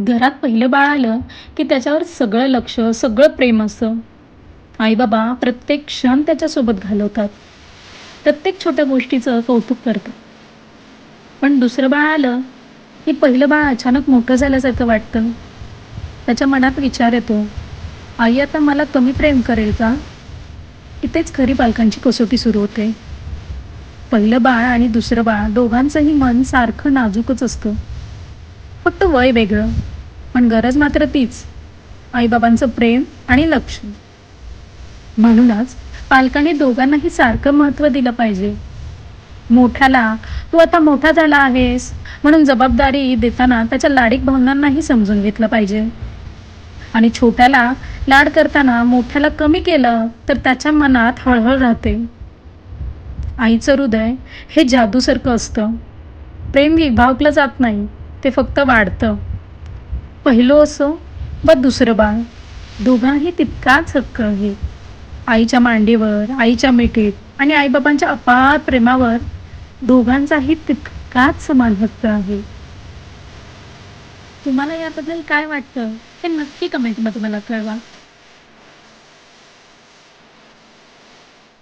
घरात पहिलं बाळ आलं की त्याच्यावर सगळं लक्ष सगळं प्रेम असतं आई बाबा प्रत्येक क्षण त्याच्यासोबत घालवतात. प्रत्येक छोट्या गोष्टीचं कौतुक करतात. पण दुसरं बाळ आलं की पहिलं बाळ अचानक मोठं झाल्यासारखं वाटतं. त्याच्या मनात विचार येतो आई आता मला कमी प्रेम करेल का? इथेच खरी पालकांची कसोटी सुरू होते. पहिलं बाळ आणि दुसरं बाळ दोघांचंही मन सारखं नाजूकच असतं. फक्त वय वेगळं पण गरज मात्र तीच. आईबाबांचं प्रेम आणि लक्ष म्हणूनच पालकांनी दोघांनाही सारखं महत्त्व दिलं पाहिजे. मोठ्याला तू आता मोठा झाला आहेस म्हणून जबाबदारी देताना त्याच्या लाडीक भावनांनाही समजून घेतलं पाहिजे. आणि छोट्याला लाड करताना मोठ्याला कमी केलं तर त्याच्या मनात हळहळ राहते. आईचं हृदय हे जादूसारखं असतं. प्रेम विभागलं जात नाही. ते फक्त वाढतं. पहिलं असो व दुसरं बाळ. दोघांही तितकाच हक्क आहे. आईच्या मांडीवर आईच्या मिठीत आणि आईबाबांच्या अपार प्रेमावर दोघांचाही तितकाच समान हक्क आहे. तुम्हाला याबद्दल काय वाटतं? हे नक्की कमेंटमध्ये मला कळवा.